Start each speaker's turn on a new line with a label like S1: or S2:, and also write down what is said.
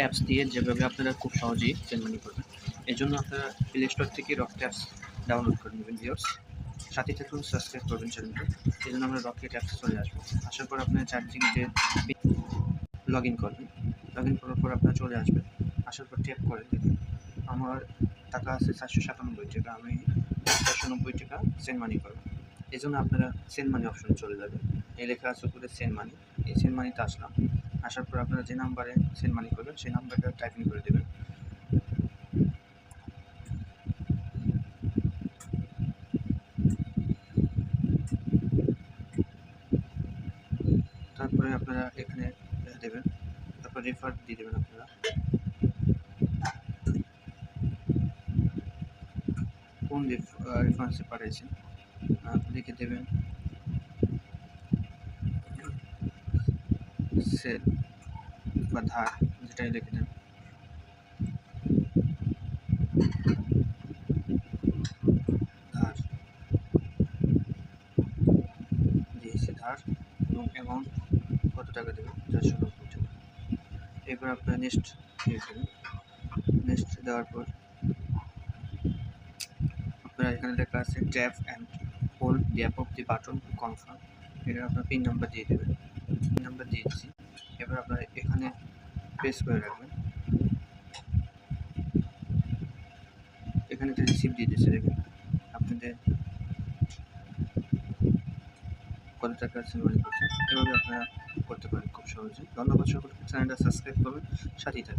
S1: Apps দিয়ে যেভাবে আপনারা খুব সহজেই সেন্ড মানি করবেন এই জন্য আপনারা প্লে স্টোর থেকে রকেট অ্যাপস ডাউনলোড করে নেবেন ভিওর্স সাথে থাকুন সাবস্ক্রাইব করবেন চ্যানেলটা এই জন্য আমরা রকেট অ্যাপস চলে আসব। আসার পর আপনার চার্জিং যে লগ ইন করবেন লগ ইন করার পর আপনার চলে আসবেন। আসার পর ট্যাপ করে দেখুন, আমার টাকা আছে চারশো সাতানব্বই টাকা, আমি চারশো নব্বই টাকা সেন্ড মানি করব। এই জন্য আপনারা সেন্ড মানি অপশন চলে যাবেন। এই লেখা আছে উপরে সেন্ড মানি এই সেন্ড মানিতে আসলাম। আসার পর আপনারা যে নাম্বারে সেন্ড মানি করবেন, সেই নাম্বারটা টাইপিং করে দেবেন। তারপরে আপনারা এখানে দেবেন, তারপর রেফার দিয়ে দেবেন আপনারা। কোন রেফারেন্সে পাঠিয়েছেন? লিখে দেবেন সেল বা ধার যেটাই লিখে দেন ধার। দিয়েছি ধার এবং অ্যামাউন্ট কত টাকা দেবেন? চারশো নব্বই টাকা। এরপর আপনার নেক্সট দিয়ে দেবেন। নেক্সট দেওয়ার পর আপনারা এখানে লেখা আছে tap and hold the of the button to confirm এটা আপনার পিন নাম্বার দিয়ে দেবেন। পিন নাম্বার দিয়ে দিচ্ছি এবার আপনারা এখানে প্রেস করে রাখবেন। এখানে একটা রিসিপ্ট দিয়ে দিচ্ছে দেখুন। আপনাদের কত টাকা সেলমানি করছেন এভাবে আপনারা করতে পারেন খুব সহজে। ধন্যবাদ সকলকে। চ্যানেলটা সাবস্ক্রাইব করবেন। সাথেই থাকবেন